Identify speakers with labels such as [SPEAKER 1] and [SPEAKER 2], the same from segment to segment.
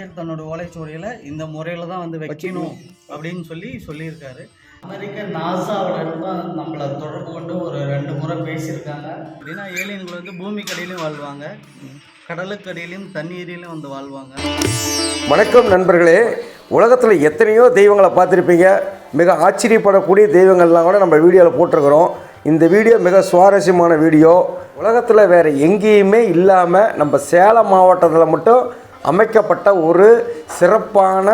[SPEAKER 1] அகத்தியர் தன்னோட ஓலைச்சுவடியில் இந்த முறையில் தான் வந்து வைக்கணும் அப்படின்னு சொல்லி சொல்லியிருக்காரு. அமெரிக்க நாசாவிலிருந்து தான் நம்மளை தொடர்பு கொண்டு ஒரு ரெண்டு முறை பேசியிருக்காங்க. அப்படின்னா ஏலியன்கள் வந்து பூமிக்கடியிலையும் வாழ்வாங்க. கடலுக்கடியிலையும் தண்ணீரிலையும் வந்து வாழ்வாங்க.
[SPEAKER 2] வணக்கம் நண்பர்களே. உலகத்தில் எத்தனையோ தெய்வங்களை பார்த்துருப்பீங்க. மிக ஆச்சரியப்படக்கூடிய தெய்வங்கள்லாம் கூட நம்ம வீடியோவில் போட்டிருக்கிறோம். இந்த வீடியோ மிக சுவாரஸ்யமான வீடியோ. உலகத்தில் வேறு எங்கேயுமே இல்லாமல் நம்ம சேலம் மாவட்டத்தில் மட்டும் அமைக்கப்பட்ட ஒரு சிறப்பான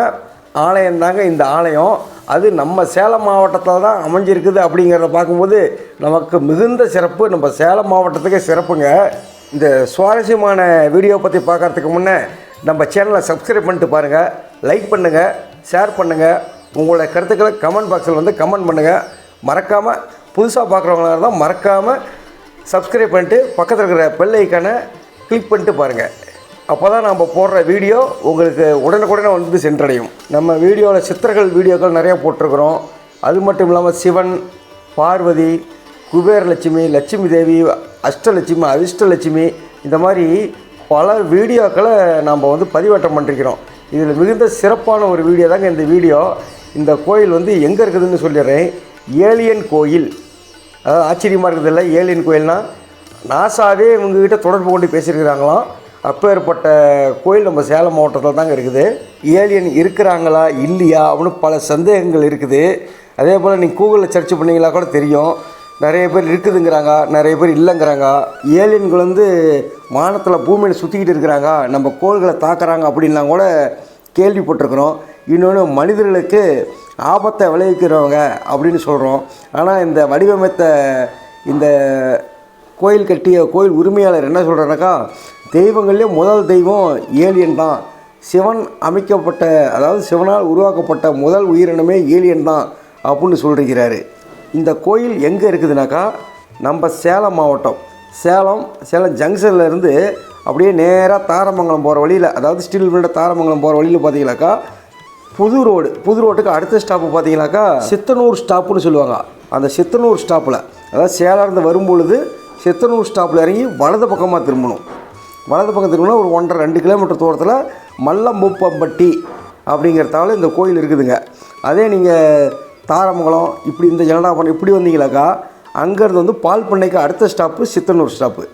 [SPEAKER 2] ஆலயம்தாங்க இந்த ஆலயம். அது நம்ம சேலம் மாவட்டத்தில் தான் அமைஞ்சிருக்குது அப்படிங்கிறத பார்க்கும்போது நமக்கு மிகுந்த சிறப்பு. நம்ம சேலம் மாவட்டத்துக்கே சிறப்புங்க. இந்த சுவாரஸ்யமான வீடியோ பற்றி பார்க்கறதுக்கு முன்னே நம்ம சேனலை சப்ஸ்கிரைப் பண்ணிட்டு பாருங்கள் லைக் பண்ணுங்கள் ஷேர் பண்ணுங்கள் உங்களோட கருத்துக்களை கமெண்ட் பாக்ஸில் வந்து கமெண்ட் பண்ணுங்கள் மறக்காமல் புதுசாக பார்க்குறவங்களா இருந்தால் மறக்காமல் சப்ஸ்கிரைப் பண்ணிட்டு பக்கத்தில் இருக்கிற பெல் ஐக்கானை கிளிக் பண்ணிட்டு பாருங்கள் அப்போ தான் நம்ம போடுற வீடியோ உங்களுக்கு உடனுக்குடனே வந்து சென்றடையும். நம்ம வீடியோவில் சித்திரங்கள் வீடியோக்கள் நிறையா போட்டிருக்கிறோம். அது மட்டும் இல்லாமல் சிவன் பார்வதி குபேரலட்சுமி லட்சுமி தேவி அஷ்டலட்சுமி அதிர்ஷ்டலட்சுமி இந்த மாதிரி பல வீடியோக்களை நாம் வந்து பதிவேற்றம் பண்ணிருக்கிறோம் இதில் மிகுந்த சிறப்பான ஒரு வீடியோ தாங்க இந்த வீடியோ. இந்த கோயில் வந்து எங்கே இருக்குதுன்னு சொல்லிடுறேன். ஏலியன் கோயில். அதாவது ஆச்சரியமாக இருக்கிறது இல்லை ஏலியன் கோயில்னால் நாசாவே இவங்ககிட்ட தொடர்பு கொண்டு பேசியிருக்கிறாங்களாம். அப்பேற்பட்ட கோயில் நம்ம சேலம் மாவட்டத்தில் தாங்க இருக்குது. ஏலியன் இருக்கிறாங்களா? இல்லையா? அப்படின்னு பல சந்தேகங்கள் இருக்குது. அதே போல் நீங்கள் கூகுளில் சர்ச் பண்ணிங்களா கூட தெரியும். நிறைய பேர் இருக்குதுங்கிறாங்க. நிறைய பேர் இல்லைங்கிறாங்க. ஏலியன்கள் வந்து வானத்தில் பூமியில் சுற்றிக்கிட்டு இருக்கிறாங்க. நம்ம கோள்களை தாக்குறாங்க அப்படின்லாம் கூட கேள்விப்பட்டிருக்கிறோம். இன்னொன்று மனிதர்களுக்கு ஆபத்தை விளைவிக்கிறவங்க அப்படின்னு சொல்கிறோம் ஆனால் இந்த வடிவமைத்த இந்த கோயில் கட்டிய கோயில் உரிமையாளர் என்ன சொல்கிறாருனாக்கா தெய்வங்கள்லேயே முதல் தெய்வம் ஏலியன் தான். சிவன் அமைக்கப்பட்ட அதாவது சிவனால் உருவாக்கப்பட்ட முதல் உயிரினமே ஏலியன் தான் அப்படின்னு சொல்லியிருக்கிறாரு. இந்த கோயில் எங்கே இருக்குதுனாக்கா நம்ம சேலம் மாவட்டம். சேலம் சேலம் ஜங்ஷன்லேருந்து அப்படியே நேராக தாரமங்கலம் போகிற வழியில் அதாவது ஸ்டீல் மில்ல தாரமங்கலம் போகிற வழியில் பார்த்தீங்கன்னாக்கா புது ரோடு புது ரோட்டுக்கு அடுத்த ஸ்டாப்பு பார்த்தீங்கன்னாக்கா சித்தனூர் ஸ்டாப்புன்னு சொல்லுவாங்க. அந்த சித்தனூர் ஸ்டாப்பில் அதாவது சேலம் இருந்து வரும்பொழுது சித்தனூர் ஸ்டாப்பில் இறங்கி வலது பக்கமாக திரும்பணும். வலது பக்கம் திரும்பினா ஒரு ஒன்றரை ரெண்டு கிலோமீட்டர் தூரத்தில் மல்லம்பூப்பம்பட்டி அப்படிங்கிறதால இந்த கோயில் இருக்குதுங்க. அதே நீங்கள் தாரமங்கலம் இப்படி இந்த ஜனடாபுரம் இப்படி வந்தீங்களாக்கா அங்கேருந்து வந்து பால் பண்ணைக்கு அடுத்த ஸ்டாப்பு சித்தனூர் ஸ்டாப்பு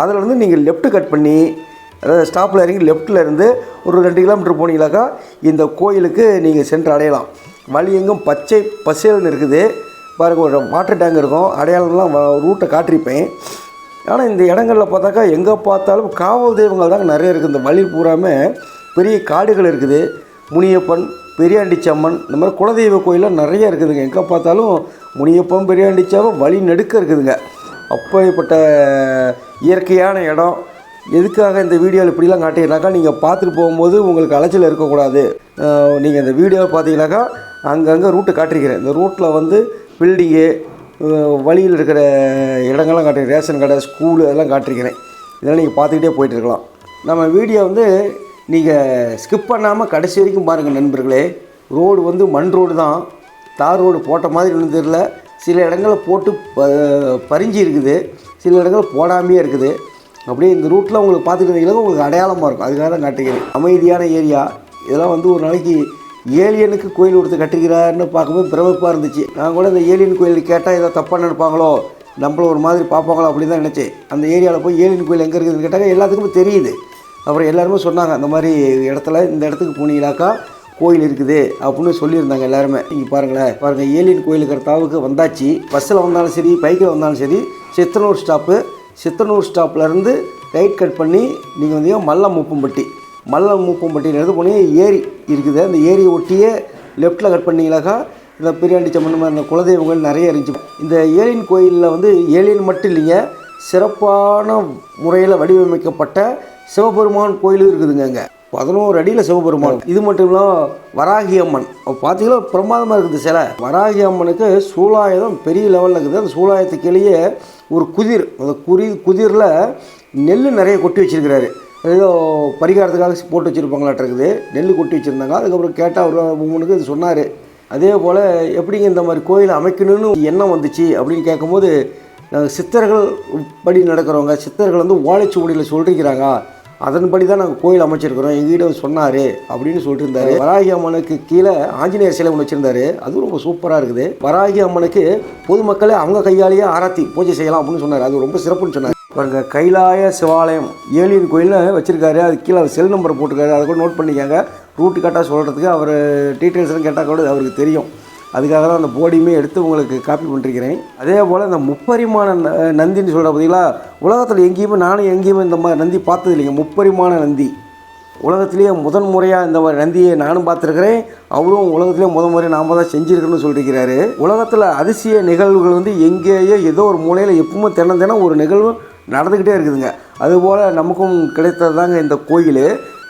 [SPEAKER 2] அதிலேருந்து நீங்கள் லெஃப்ட்டு கட் பண்ணி அதாவது ஸ்டாப்பில் இறங்கி லெஃப்ட்டில் இருந்து ஒரு ரெண்டு கிலோமீட்டர் போனீங்களாக்கா இந்த கோயிலுக்கு நீங்கள் சென்று அடையலாம். வழி எங்கும் பச்சை பசேல்னு இருக்குது. பாருங்கள் ஒரு வாட்டர் டேங்க் இருக்கும். அடையாளம்லாம் ரூட்டை காட்டியிருப்பேன். ஆனால் இந்த இடங்களில் பார்த்தாக்கா எங்கே பார்த்தாலும் காவல் தெய்வங்கள் தாங்க நிறைய இருக்குது. இந்த வழி பூராமல் பெரிய காடுகள் இருக்குது. முனியப்பன் பெரியாண்டிச்சம்மன் இந்த மாதிரி குலதெய்வ கோயிலாம் நிறைய இருக்குதுங்க. எங்கே பார்த்தாலும் முனியப்பன் பெரியாண்டிச்சாவும் வழி நெடுக்க இருக்குதுங்க. அப்பேற்பட்ட இயற்கையான இடம். எதுக்காக இந்த வீடியோவில் இப்படிலாம் காட்டிங்கனாக்கா நீங்கள் பார்த்துட்டு போகும்போது உங்களுக்கு அலைச்சல் இருக்கக்கூடாது. நீங்கள் இந்த வீடியோ பார்த்தீங்கன்னாக்கா அங்கங்கே ரூட்டு காட்டிருக்கிறேன் இந்த ரூட்டில் வந்து பில்டிங்கு வழியில் இருக்கிற இடங்கள்லாம் காட்டுறேன் ரேஷன் கடை ஸ்கூலு அதெல்லாம் காட்டிருக்கிறேன். இதெல்லாம் நீங்கள் பார்த்துக்கிட்டே போயிட்டு இருக்கலாம். நம்ம வீடியோ வந்து நீங்கள் ஸ்கிப் பண்ணாமல் கடைசி வரைக்கும் பாருங்கள் நண்பர்களே. ரோடு வந்து மண் ரோடு தான். தார் ரோடு போட்ட மாதிரி ஒன்றும் தெரியல. சில இடங்களில் போட்டு ப பறிஞ்சு இருக்குது. சில இடங்கள் போடாமையே இருக்குது. அப்படியே இந்த ரூட்டில் உங்களுக்கு பார்த்துக்கிட்டீங்கன்னா உங்களுக்கு அடையாளமாக இருக்கும். அதுக்காக தான் காட்டுகிறேன் அமைதியான ஏரியா இதெல்லாம் வந்து ஒரு நாளைக்கு ஏலியனுக்கு கோயில் கொடுத்து கட்டிக்கிறாருன்னு பார்க்கும்போது பிரமிப்பாக இருந்துச்சு. நான் கூட இந்த ஏலியன் கோயில் கேட்டால் ஏதோ தப்பாக நினைப்பாங்களோ? நம்மள ஒரு மாதிரி பார்ப்பாங்களோ அப்படின்னு தான் நினச்சேன். அந்த ஏரியாவில் போய் ஏலியன் கோயில் எங்கே இருக்குதுன்னு கேட்டாங்க எல்லாத்துக்குமே தெரியுது. அப்புறம் எல்லாருமே சொன்னாங்க அந்த மாதிரி இடத்துல இந்த இடத்துக்கு போனீங்களாக்கா கோயில் இருக்குது அப்படின்னு சொல்லியிருந்தாங்க எல்லாருமே. இங்கே பாருங்களேன் பாருங்கள் ஏலியன் கோயிலுக்கு தாவுக்கு வந்தாச்சு. பஸ்ஸில் வந்தாலும் சரி பைக்கில் வந்தாலும் சரி சித்தனூர் ஸ்டாப்பு சித்தனூர் ஸ்டாப்லேருந்து ரைட் கட் பண்ணி நீங்கள் வந்தீங்கன்னா மல்லம் முப்பம்பட்டி மல்லம் முப்பம்பட்டியில் இருந்து போனீங்க ஏரி இருக்குது. அந்த ஏரியை ஒட்டியே லெஃப்ட்டில் கட் பண்ணீங்களாக்கா இந்த பெரியாண்டி சம்மந்தமாக இந்த குலதெய்வங்கள் நிறைய இருந்துச்சு. இந்த ஏலியன் கோயிலில் வந்து ஏலியன் மட்டும் இல்லைங்க சிறப்பான முறையில் வடிவமைக்கப்பட்ட சிவபெருமான் கோயிலும் இருக்குதுங்க அங்கே. பதினோரு அடியில் சிவபெருமான். இது மட்டும் இல்லாமல் வராகி அம்மன். பார்த்தீங்கன்னா பிரமாதமாக இருக்குது சிலை. வராகி அம்மனுக்கு சூலாயுதம் பெரிய லெவலில் இருக்குது. அந்த சூலாயத்துக்கிலேயே ஒரு குதிர் அந்த குறி குதிரில் நெல் நிறைய கொட்டி வச்சிருக்கிறாரு. ஏதோ பரிகாரத்துக்காக போட்டு வச்சுருப்பாங்களாட்ட இருக்குது. நெல் கொட்டி வச்சுருந்தாங்க. அதுக்கப்புறம் கேட்டால் அவர் மூணுக்கு இது சொன்னார். அதே போல் எப்படிங்க இந்த மாதிரி கோயில் அமைக்கணும்னு எண்ணம் வந்துச்சு அப்படின்னு கேட்கும்போது நாங்கள் சித்தர்கள் படி நடக்கிறவங்க சித்தர்கள் வந்து ஓலைச்சுவடியில் சொல்லிருக்கிறாங்க. அதன்படி தான் நாங்கள் கோயில் அமைச்சிருக்கிறோம். எங்ககிட்ட சொன்னார் அப்படின்னு சொல்லிட்டு இருந்தார் வராகி அம்மனுக்கு கீழே ஆஞ்சநேயர் சிலை ஒன்று வச்சுருந்தாரு. அதுவும் ரொம்ப சூப்பராக இருக்குது. வராகி அம்மனுக்கு பொதுமக்களை அவங்க கையாலேயே ஆராத்தி பூஜை செய்யலாம் அப்படின்னு சொன்னார். அது ரொம்ப சிறப்புன்னு சொன்னார். பாருங்க கைலாய சிவாலயம் ஏழியன் கோயிலில் வச்சுருக்காரு. அது கீழே செல் நம்பர் போட்டிருக்காரு. அதை கூட நோட் பண்ணிக்காங்க. ரூட்டு கரெக்டாக சொல்கிறதுக்கு அவர் டீட்டெயில்ஸ்லாம் கேட்டால் கூட அவருக்கு தெரியும். அதுக்காக தான் அந்த போர்டையுமே எடுத்து உங்களுக்கு காப்பி பண்ணிருக்கிறேன். அதே போல் இந்த முப்பரிமாண ந- நந்தின்னு சொல்கிற பார்த்தீங்களா உலகத்தில் எங்கேயுமே நானும் எங்கேயுமே இந்த மாதிரி நந்தி பார்த்தது இல்லைங்க. முப்பரிமாண நந்தி. உலகத்திலேயே முதன் முறையாக இந்த மாதிரி நந்தியை நானும் பார்த்துருக்கிறேன். அவரும் உலகத்திலேயே முதல் முறையாக நாம் தான் செஞ்சுருக்கணும்னு சொல்லியிருக்கிறாரு உலகத்தில் அதிசய நிகழ்வுகள் வந்து எங்கேயோ ஏதோ ஒரு மூலையில் எப்பவுமே தினம் தினம் ஒரு நிகழ்வு நடந்துக்கிட்டே இருக்குதுங்க. அதுபோல் நமக்கும் கிடைத்தது தாங்க இந்த கோயில்.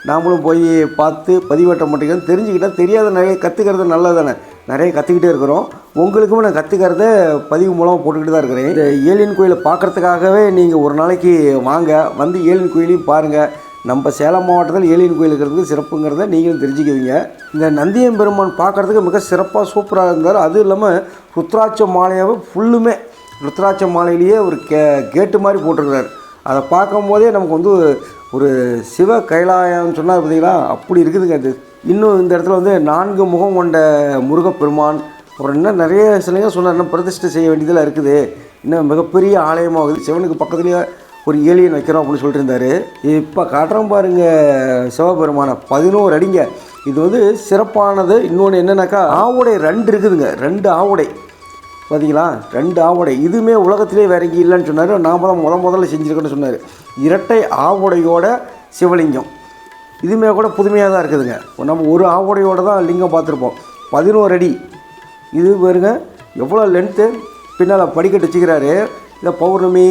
[SPEAKER 2] நாமளும் போய் பார்த்து பதிவேற்ற மாட்டேங்கிறது தெரிஞ்சுக்கிட்டால் தெரியாத நிறைய கற்றுக்கிறது நல்லது தானே நிறைய கற்றுக்கிட்டே இருக்கிறோம். உங்களுக்கும் நான் கற்றுக்கிறத பதிவு மூலமாக போட்டுக்கிட்டு தான் இருக்கிறேன். இந்த ஏலியன் கோயிலை பார்க்குறதுக்காகவே நீங்கள் ஒரு நாளைக்கு வாங்க. வந்து ஏலியன் கோயிலையும் பாருங்கள் நம்ம சேலம் மாவட்டத்தில் ஏலியன் கோயில் இருக்கிறது சிறப்புங்கிறத நீங்களும் தெரிஞ்சுக்குவீங்க. இந்த நந்தியம் பெருமான் பார்க்குறதுக்கு மிக சிறப்பாக சூப்பராக இருந்தார். அதுவும் இல்லாமல் ருத்ராட்ச மாலையாவை ஃபுல்லுமே ருத்ராட்ச மாலையிலேயே ஒரு கே கேட்டு மாதிரி போட்டிருக்கிறார். அதை பார்க்கும்போதே நமக்கு வந்து ஒரு சிவ கைலாயம்னு சொன்னார் பார்த்தீங்களா? அப்படி இருக்குதுங்க அது. இன்னும் இந்த இடத்துல வந்து நான்கு முகம் கொண்ட முருகப்பெருமான் அப்புறம் இன்னும் நிறைய சிலைங்க சொன்னார். இன்னும் பிரதிஷ்டை செய்ய வேண்டியதெல்லாம் இருக்குது. இன்னும் மிகப்பெரிய ஆலயமாகுது. சிவனுக்கு பக்கத்துலேயே ஒரு ஏலியன் வைக்கிறோம் அப்படின்னு சொல்லிட்டு இருந்தார். இப்போ காட்டுறோம் பாருங்க சிவபெருமான. பதினோரு அடிங்க. இது வந்து சிறப்பானது. இன்னொன்று என்னென்னாக்கா ஆவுடை ரெண்டு இருக்குதுங்க. ரெண்டு ஆவுடை. பார்த்தீங்களா ரெண்டு ஆவுடை. இதுவுமே உலகத்திலே வேற எங்கேயும் இல்லைன்னு சொன்னார். நாம தான் முத முதல்ல செஞ்சுருக்கோன்னு சொன்னார். இரட்டை ஆவுடையோட சிவலிங்கம். இதுவுமே கூட புதுமையாக தான் இருக்குதுங்க. நம்ம ஒரு ஆவுடையோட தான் லிங்கம் பார்த்துருப்போம். பதினோரு அடி. இது பாருங்க எவ்வளோ லென்த்து பின்னால் படிக்கட்டு வச்சுக்கிறாரு. இந்த பௌர்ணமி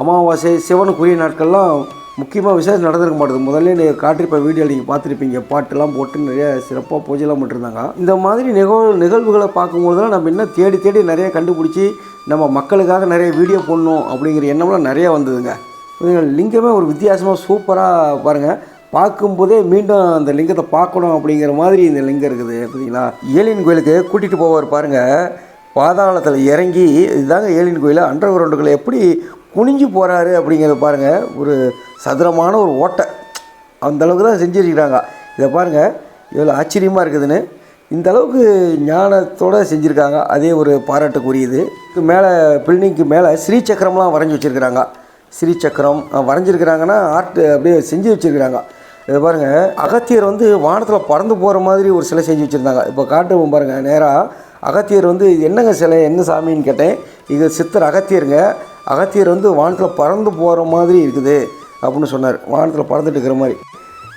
[SPEAKER 2] அமாவாசை சிவனுக்குரிய நாட்கள்லாம் முக்கியமாக விசேஷம் நடந்திருக்க மாட்டேது. முதல்ல நீங்கள் காட்டிருப்ப வீடியோ நீங்கள் பார்த்துருப்பீங்க. பாட்டெல்லாம் போட்டு நிறைய சிறப்பாக பூஜைலாம் பண்ணிருந்தாங்க இந்த மாதிரி நிகழ்வு நிகழ்வுகளை பார்க்கும்போது தான் நம்ம இன்னும் தேடி தேடி நிறைய கண்டுபிடிச்சி நம்ம மக்களுக்காக நிறைய வீடியோ போடணும் அப்படிங்கிற எண்ணம்லாம் நிறைய வந்ததுங்க. லிங்கமே ஒரு வித்தியாசமாக சூப்பராக பாருங்கள் பார்க்கும்போதே மீண்டும் அந்த லிங்கத்தை பார்க்கணும் அப்படிங்கிற மாதிரி இந்த லிங்கம் இருக்குது. பார்த்தீங்களா ஏலியன் கோயிலுக்கு கூட்டிகிட்டு போவார் பாருங்கள் பாதாளத்தில் இறங்கி இதுதாங்க ஏலியன் கோயில். அண்டர் கிரவுண்டுகளை எப்படி குனிஞ்சு போகிறாரு அப்படிங்கிறத பாருங்கள் ஒரு சதுரமான ஒரு ஓட்டை. அந்தளவுக்கு தான் செஞ்சுருக்கிறாங்க. இதை பாருங்கள் எவ்வளோ ஆச்சரியமாக இருக்குதுன்னு. இந்த அளவுக்கு ஞானத்தோடு செஞ்சுருக்காங்க. அதே ஒரு பாராட்டுக்குரியது. இதுக்கு மேலே பில்டிங்க்கு மேலே ஸ்ரீசக்கரம்லாம் வரைஞ்சி வச்சுருக்கிறாங்க. ஸ்ரீசக்கரம் வரைஞ்சிருக்கிறாங்கன்னா ஆர்ட் அப்படியே செஞ்சு வச்சுருக்கிறாங்க. இதை பாருங்கள் அகத்தியர் வந்து வானத்தில் பறந்து போகிற மாதிரி ஒரு சிலை செஞ்சு வச்சுருந்தாங்க. இப்போ காட்டுவோம் பாருங்கள் நேராக அகத்தியர் வந்து என்னங்க சிலை? என்ன சாமின்னு கேட்டேன். இது சித்தர் அகத்தியருங்க. அகத்தியர் வந்து வானத்தில் பறந்து போகிற மாதிரி இருக்குது அப்படின்னு சொன்னார். வானத்தில் பறந்துட்டு இருக்கிற மாதிரி.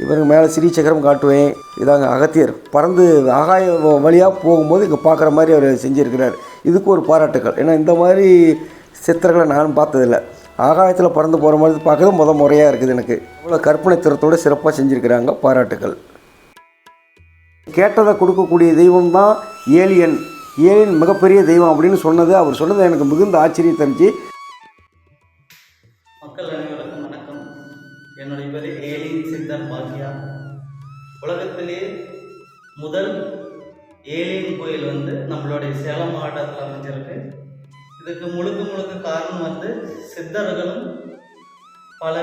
[SPEAKER 2] இவருக்கு மேலே சிறீ சக்கரம் காட்டுவேன். இதாங்க அகத்தியர். பறந்து ஆகாய வழியாக போகும்போது இங்கே பார்க்குற மாதிரி அவர் செஞ்சுருக்கிறார். இதுக்கு ஒரு பாராட்டுக்கள். ஏன்னா இந்த மாதிரி சித்திரங்களை நான் பார்த்ததில்ல. ஆகாயத்தில் பறந்து போகிற மாதிரி பார்க்கறது முத முறையாக இருக்குது எனக்கு. இவ்வளோ கற்பனை திறத்தோடு சிறப்பாக செஞ்சுருக்கிறாங்க. பாராட்டுக்கள். கேட்டதை கொடுக்கக்கூடிய தெய்வம் தான் ஏலியன். ஏலியன் மிகப்பெரிய தெய்வம் அப்படின்னு சொன்னது அவர் சொன்னது எனக்கு மிகுந்த
[SPEAKER 1] ஆச்சரியம் தெரிஞ்சு என்னுடைய பேர் ஏலியன் சித்தர் பாக்யா உலகத்திலே முதல் ஏலியன் கோயில் வந்து நம்மளுடைய சேலம் மாவட்டத்தில் அமைஞ்சிருக்கு. இதுக்கு முழுக்க முழுக்க காரணம் வந்து சித்தர்களும் பல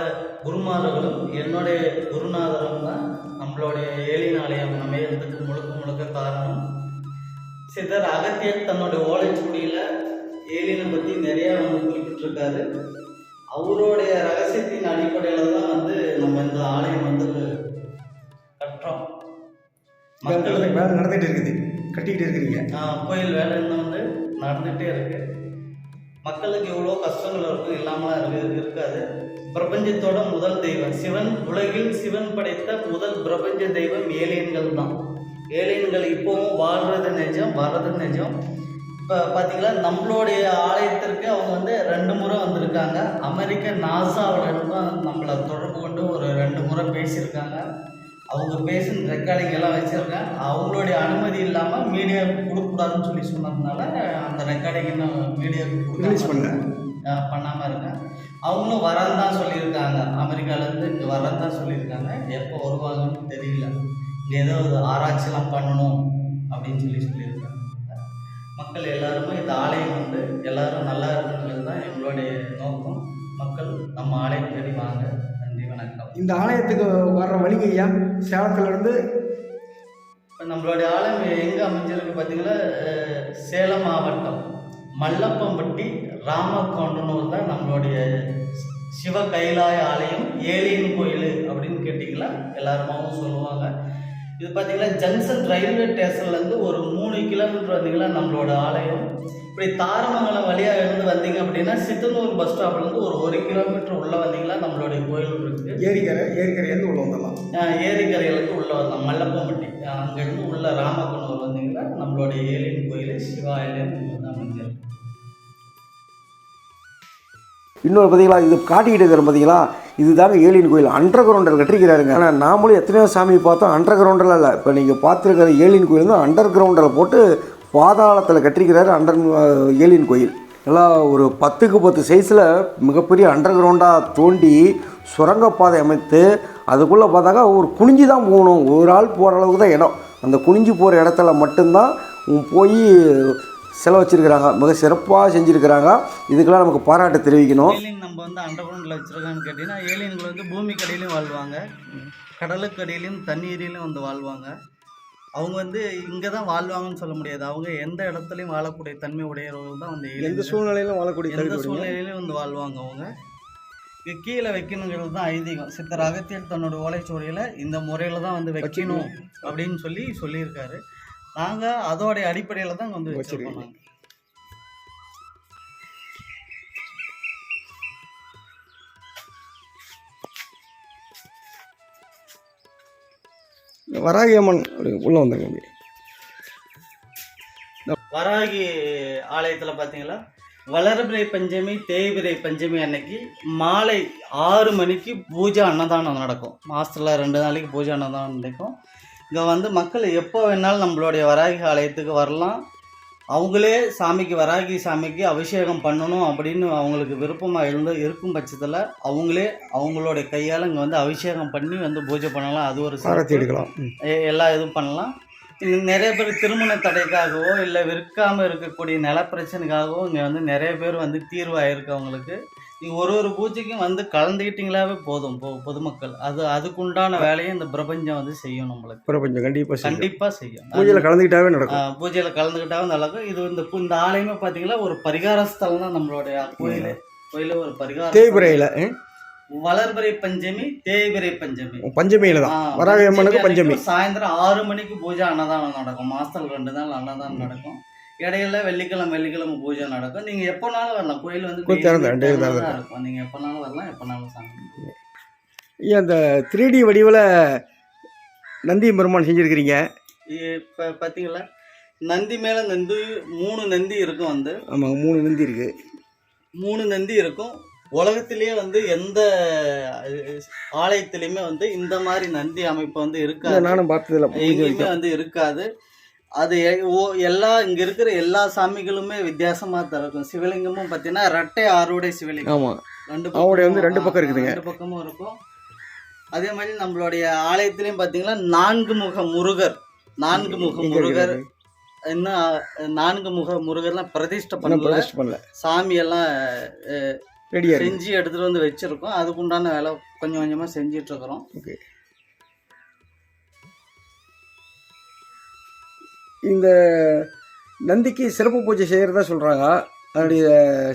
[SPEAKER 1] குருமார்களும் என்னுடைய குருநாதரும் தான் நம்மளுடைய ஏலியன் ஆலயம் அமையறதுக்கு முழுக்க முழுக்க காரணம். சித்தர் அகத்தியர் தன்னுடைய ஓலைச்சுடியில் ஏலியனை பற்றி நிறையா வந்து குறிப்பிட்டிருக்காரு. அவருடைய ரகசியத்தின் அடிப்படையில் தான் வந்து நம்ம இந்த ஆலயம் வந்து கட்டுறோம். மக்களுக்கு
[SPEAKER 2] வேலை நடந்துகிட்டு இருக்குது. கட்டிக்கிட்டு இருக்கிறீங்க.
[SPEAKER 1] கோயில் வேலை இன்னும் வந்து நடந்துகிட்டே இருக்கு. மக்களுக்கு எவ்வளோ கஷ்டங்கள் இருக்கும் இல்லாமலாம் இருக்கு இருக்காது. பிரபஞ்சத்தோட முதல் தெய்வம். சிவன் உலகில் சிவன் படைத்த முதல் பிரபஞ்ச தெய்வம் ஏலியன்கள் தான். ஏலியன்கள் இப்போவும் வாழ்றது நிஜம் வர்றது நிஜம். இப்போ பார்த்தீங்களா நம்மளுடைய ஆலயத்திற்கு அமெரிக்க நாசாவுடன் தான் நம்மளை தொடர்பு கொண்டு ஒரு ரெண்டு முறை பேசியிருக்காங்க. அவங்க பேசின ரெக்கார்டிங் எல்லாம் வச்சுருக்கேன் அவங்களுடைய அனுமதி இல்லாமல் மீடியாவுக்கு கொடுக்கக்கூடாதுன்னு சொல்லி சொன்னதுனால அந்த ரெக்கார்டிங் இன்னும் மீடியாவுக்கு
[SPEAKER 2] Release பண்ணல.
[SPEAKER 1] பண்ணாமல் இருக்கேன் அவங்களும் வரேன்னு தான் சொல்லியிருக்காங்க அமெரிக்காலேருந்து இங்கே வரேன்னு தான் சொல்லியிருக்காங்க. எப்போ வருவாங்கன்னு தெரியல. இங்கே ஏதோ ஒரு ஆராய்ச்சிலாம் பண்ணணும் அப்படின்னு சொல்லி சொல்லியிருக்காங்க. மக்கள் எல்லாருமே இந்த ஆலயம் வந்து எல்லாரும் நல்லா இருக்கணுங்கிறது நம்ம ஆலயம் தேடி வாங்க நன்றி வணக்கம்.
[SPEAKER 3] இந்த ஆலயத்துக்கு வர்ற வழிங்க ஐயா சேலத்துலேருந்து.
[SPEAKER 1] இப்போ நம்மளுடைய ஆலயம் எங்கே அமைஞ்சிருக்கு பார்த்தீங்கன்னா சேலம் மாவட்டம். மல்லப்பம்பட்டி ராமக்கவுண்டனூர் தான் நம்மளுடைய சிவ கைலாய ஆலயம் ஏலியன் கோயில் அப்படின்னு கேட்டிங்களா? எல்லாருமாவும் சொல்லுவாங்க. இது பார்த்தீங்கன்னா ஜங்ஷன் ரயில்வே ஸ்டேஷன்லேருந்து ஒரு மூணு கிலோமீட்டர் வந்தீங்கன்னா நம்மளோட ஆலயம். இப்படி தாரமங்கலம் வழியாக இருந்து வந்தீங்க அப்படின்னா சித்தனூர் பஸ் ஸ்டாப்லேருந்து ஒரு ஒரு கிலோமீட்டர் உள்ளே வந்தீங்கன்னா நம்மளுடைய கோயில் இருக்குது
[SPEAKER 3] ஏரிக்கரை ஏரிக்கரையிலேருந்து உள்ள வந்துடலாம்.
[SPEAKER 1] ஆஹ் ஏரிக்கரையிலேருந்து உள்ள வந்தோம். மல்லப்பம்பட்டி. அங்கேருந்து உள்ள ராமக்கண்ணூர் வந்தீங்கன்னா நம்மளுடைய ஏலியன் கோயில் சிவாலயம் வந்து அமைஞ்சிருக்கு
[SPEAKER 2] இன்னொரு பார்த்தீங்களா இது காட்டிக்கிட்டு இருக்கிற பார்த்தீங்களா இதுதாங்க ஏலியன் கோயில். அண்டர் கிரவுண்டில் கட்டிருக்கிறாருங்க. ஆனால் நாமளும் எத்தனையோ சாமி பார்த்தோம். அண்டர் கிரவுண்டில் இல்லை இப்போ நீங்கள் பார்த்துருக்கிற ஏலியன் கோயில் தான் அண்டர் கிரவுண்டில் போட்டு பாதாளத்தில் கட்டிருக்கிறாரு அண்டர் ஏலியன் கோயில். நல்லா ஒரு பத்துக்கு பத்து சைஸில் மிகப்பெரிய அண்டர் கிரவுண்டாக தோண்டி சுரங்கப்பாதை அமைத்து அதுக்குள்ளே பார்த்தாக்கா ஒரு குனிஞ்சு தான் போகணும். ஒரு ஆள் போகிற அளவுக்கு தான் இடம். அந்த குனிஞ்சு போகிற இடத்துல மட்டும்தான் போய் செலவு வச்சிருக்கிறாங்க மிக சிறப்பாக செஞ்சுருக்கிறாங்க. இதுக்கெல்லாம் நமக்கு பாராட்டு தெரிவிக்கணும்.
[SPEAKER 1] ஏலியன் நம்ம வந்து அண்டர் கிரவுண்டில் வச்சுருக்கான்னு கேட்டிங்கன்னா ஏலியன்கள் வந்து பூமி கடியிலும் வாழ்வாங்க. கடலுக்கு அடியிலையும் தண்ணீரிலும் வந்து வாழ்வாங்க. அவங்க வந்து இங்கே தான் வாழ்வாங்கன்னு சொல்ல முடியாது. அவங்க எந்த இடத்துலையும் வாழக்கூடிய தன்மை உடையவர்கள் தான் வந்து
[SPEAKER 3] எந்த. சூழ்நிலையிலும் வாழக்கூடிய
[SPEAKER 1] எந்த
[SPEAKER 3] தகுதி உடையவங்க.
[SPEAKER 1] சூழ்நிலையிலும் வந்து வாழ்வாங்க அவங்க. இங்க கீழே வைக்கணுங்கிறது தான் ஐதீகம். சித்தர் அகத்தியர் தன்னோட ஓலைச்சுவடியில் இந்த முறையில் தான் வந்து வைக்கணும் அப்படின்னு சொல்லி சொல்லியிருக்காரு. நாங்கள் அதோடைய அடிப்படையில் தான் வந்து வச்சிருக்கோம் நாங்க.
[SPEAKER 3] வராகி அம்மன் உள்ள வந்துருங்க
[SPEAKER 1] வராகி ஆலயத்தில் பார்த்தீங்களா வளர்பிறை பஞ்சமி தேய்பிறை பஞ்சமி அன்னைக்கு மாலை ஆறு மணிக்கு பூஜை அன்னதானம் நடக்கும். மாதத்தில் ரெண்டு நாளைக்கு பூஜை அன்னதானம் நடக்கும். இங்கே வந்து மக்கள் எப்போ வேணாலும் நம்மளுடைய வராகி ஆலயத்துக்கு வரலாம். அவங்களே சாமிக்கு வராகி சாமிக்கு அபிஷேகம் பண்ணணும் அப்படின்னு அவங்களுக்கு விருப்பமாக இருந்து இருக்கும் பட்சத்தில் அவங்களே அவங்களுடைய கையால் இங்கே வந்து அபிஷேகம் பண்ணி வந்து பூஜை பண்ணலாம். அது ஒரு சிறப்பு.
[SPEAKER 3] எடுக்கலாம்.
[SPEAKER 1] எல்லா இதுவும் பண்ணலாம். நிறைய பேர் திருமண தடைக்காகவோ இல்லை விற்காமல் இருக்கக்கூடிய நில பிரச்சனைக்காகவோ இங்கே வந்து நிறைய பேர் வந்து தீர்வாயிருக்கு அவங்களுக்கு நீங்கள் ஒரு ஒரு பூஜைக்கும் வந்து கலந்துக்கிட்டீங்களாவே போதும் பொ பொதுமக்கள். அது அதுக்குண்டான வேலையை இந்த பிரபஞ்சம் வந்து செய்யும் நம்மளுக்கு.
[SPEAKER 3] பிரபஞ்சம் கண்டிப்பாக செய்யும்.
[SPEAKER 1] கண்டிப்பாக செய்யும்.
[SPEAKER 3] பூஜையில் கலந்துக்கிட்டாவே நடக்கும்.
[SPEAKER 1] பூஜையில கலந்துக்கிட்டாவும் நடக்கும். இது இந்த இந்த ஆலயமே பார்த்தீங்கன்னா ஒரு பரிகார ஸ்தலம் தான் நம்மளுடைய கோயில். கோயில் ஒரு பரிகார
[SPEAKER 3] தேய்பிரையில்
[SPEAKER 1] வளர்பிறை பஞ்சமி தேய்பிறை பஞ்சமி.
[SPEAKER 3] பஞ்சமியில் தான்.
[SPEAKER 1] ஆ,
[SPEAKER 3] வராகி அம்மனுக்கு பஞ்சமி
[SPEAKER 1] அன்னைக்கு சாயந்தரம் ஆறு மணிக்கு பூஜை அன்னதானம் நடக்கும். மாசத்துல ரெண்டு நாள் அன்னதானம் நடக்கும். இடையில வெள்ளிக்கிழமை வெள்ளிக்கிழமை பூஜை நடக்கும். நீங்க எப்போனாலும் வரலாம். கோயில் வந்து இருக்கும். நீங்க எப்போனாலும் வரலாம் எப்போனாலும் சாமி
[SPEAKER 3] ஐயா அந்த த்ரீ டி வடிவில் நந்தி பெருமான் செஞ்சுருக்கிறீங்க.
[SPEAKER 1] இப்போ பார்த்தீங்களா நந்தி மேல நந்தி மூணு நந்தி இருக்கும் வந்து.
[SPEAKER 3] ஆமாங்க மூணு நந்தி இருக்குது
[SPEAKER 1] மூணு நந்தி இருக்கும். உலகத்திலேயே வந்து எந்த ஆலயத்திலையுமே வந்து இந்த மாதிரி நந்தி அமைப்பு வந்து இருக்காது.
[SPEAKER 3] நானும் பார்த்ததில்ல.
[SPEAKER 1] எங்கேயுமே வந்து இருக்காது. அது எல்லா இங்க இருக்கிற எல்லா சாமிகளுமே வித்தியாசமா தான் இருக்கும். சிவலிங்கமும் பார்த்தீங்கன்னா ரெட்டை ஆறுடைய சிவலிங்கம்.
[SPEAKER 3] ஆமாம்
[SPEAKER 1] ரெண்டு
[SPEAKER 3] ஆவுடைய வந்து ரெண்டு பக்கம்
[SPEAKER 1] ஆ,
[SPEAKER 3] இருக்குதுங்க.
[SPEAKER 1] ரெண்டு பக்கமும் இருக்கும். அதே மாதிரி நம்மளுடைய ஆலயத்திலையும் பார்த்தீங்கன்னா நான்கு முக முருகர் நான்கு முக முருகர்.
[SPEAKER 3] இருக்குது?
[SPEAKER 1] இன்னும் நான்கு முக முருகர்லாம் பிரதிஷ்டை பண்ணல. சாமி எல்லாம் செஞ்சு எடுத்துட்டு வந்து வச்சிருக்கோம். அதுக்குண்டான வேலை கொஞ்சம் கொஞ்சமா செஞ்சிட்டு இருக்கிறோம்.
[SPEAKER 3] இந்த நந்திக்கு சிறப்பு பூஜை செய்கிறதா சொல்கிறாங்க அதனுடைய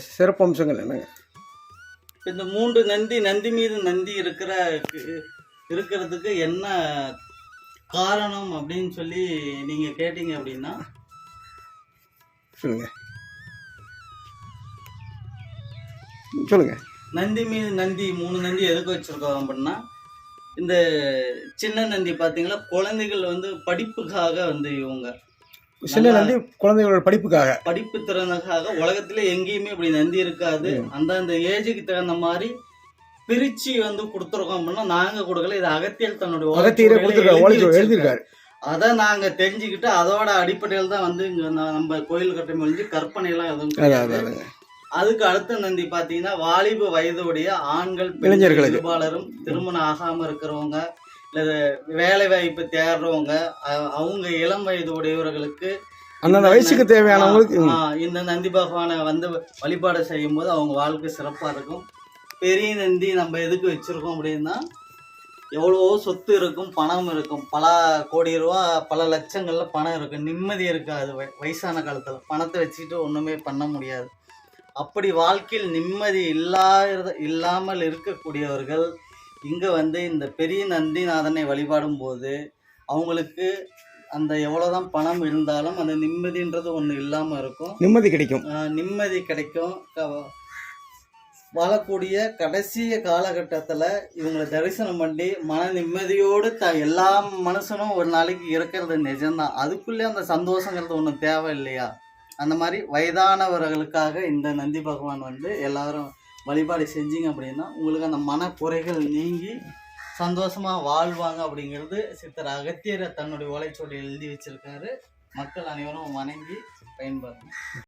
[SPEAKER 3] சிறப்பு அம்சங்கள் என்னங்க?
[SPEAKER 1] இந்த மூன்று நந்தி நந்தி மீது நந்தி இருக்கிற இருக்கிறதுக்கு என்ன காரணம் அப்படின்னு சொல்லி நீங்க கேட்டீங்க அப்படின்னா?
[SPEAKER 3] சொல்லுங்க. சொல்லுங்க.
[SPEAKER 1] நந்தி மீது நந்தி மூணு நந்தி எதுக்கு வச்சிருக்கோம் அப்படின்னா இந்த சின்ன நந்தி பார்த்தீங்களா குழந்தைகள் வந்து படிப்புக்காக வந்து இவங்க
[SPEAKER 3] சின்ன நந்தி குழந்தைகளோட படிப்புக்காக
[SPEAKER 1] படிப்பு திறனுக்காக உலகத்துல எங்கேயுமே இப்படி நந்தி இருக்காது அந்தந்த ஏஜுக்கு தகுந்த மாதிரி பிரிச்சு வந்து கொடுத்துருக்கோம் அப்படின்னா நாங்க கொடுக்கல இது அகத்தியல் தன்னுடைய
[SPEAKER 3] அகத்தியரே கொடுத்துருக்காரு. எழுதியிருக்காரு
[SPEAKER 1] அதை நாங்க தெரிஞ்சுக்கிட்டு அதோட அடிப்படையில் தான் வந்து இங்க நம்ம கோயில் கட்ட முடிஞ்சு கற்பனை எல்லாம் எதுவும் கிடையாது. அதுக்கு அடுத்த நந்தி பாத்தீங்கன்னா வாலிப வயதுடைய ஆண்கள். இருபாலரும் திருமணம் ஆகாம இருக்கிறவங்க வேலை வாய்ப்பு தேடுறவங்க அவங்க இளம் வயது உடையவர்களுக்கு
[SPEAKER 3] அந்தந்த வயசுக்கு தேவையானவங்களுக்கு
[SPEAKER 1] இந்த நந்தி பகவானை வந்து வழிபாடு செய்யும் போது அவங்க வாழ்க்கை சிறப்பா இருக்கும். பெரிய நந்தி நம்ம எதுக்கு வச்சிருக்கோம் அப்படின்னா எவ்வளவோ சொத்து இருக்கும் பணம் இருக்கும். பல கோடி ரூபா பல லட்சங்கள்ல பணம் இருக்கும் நிம்மதி இருக்காது வய- வயசான காலத்தில். பணத்தை வச்சுக்கிட்டு ஒன்றுமே பண்ண முடியாது. அப்படி வாழ்க்கையில் நிம்மதி இல்லாத இல்லாமல் இருக்கக்கூடியவர்கள் இங்கே வந்து இந்த பெரிய நந்திநாதனை வழிபாடும் போது அவங்களுக்கு அந்த எவ்வளோதான் பணம் இருந்தாலும் அந்த நிம்மதின்றது ஒன்று இல்லாமல் இருக்கும்.
[SPEAKER 3] நிம்மதி கிடைக்கும்.
[SPEAKER 1] நிம்மதி கிடைக்கும். வாழக்கூடிய கடைசி காலகட்டத்தில் இவங்களை தரிசனம் பண்ணி மன நிம்மதியோடு த எல்லா மனுஷனும் ஒரு நாளைக்கு இருக்கிறது நிஜம்தான். அதுக்குள்ளே அந்த சந்தோஷங்கிறது ஒன்று தேவை இல்லையா அந்த மாதிரி வயதானவர்களுக்காக இந்த நந்தி பகவான் வந்து எல்லாரும் வழிபாடு செஞ்சீங்க அப்படின்னா உங்களுக்கு அந்த மனக்குறைகள் நீங்கி சந்தோஷமாக வாழ்வாங்க அப்படிங்கிறது சித்தர் அகத்தியரை தன்னுடைய ஓலைச்சுவடி எழுதி வச்சிருக்காரு. மக்கள் அனைவரும் வணங்கி பயன்பெறணும்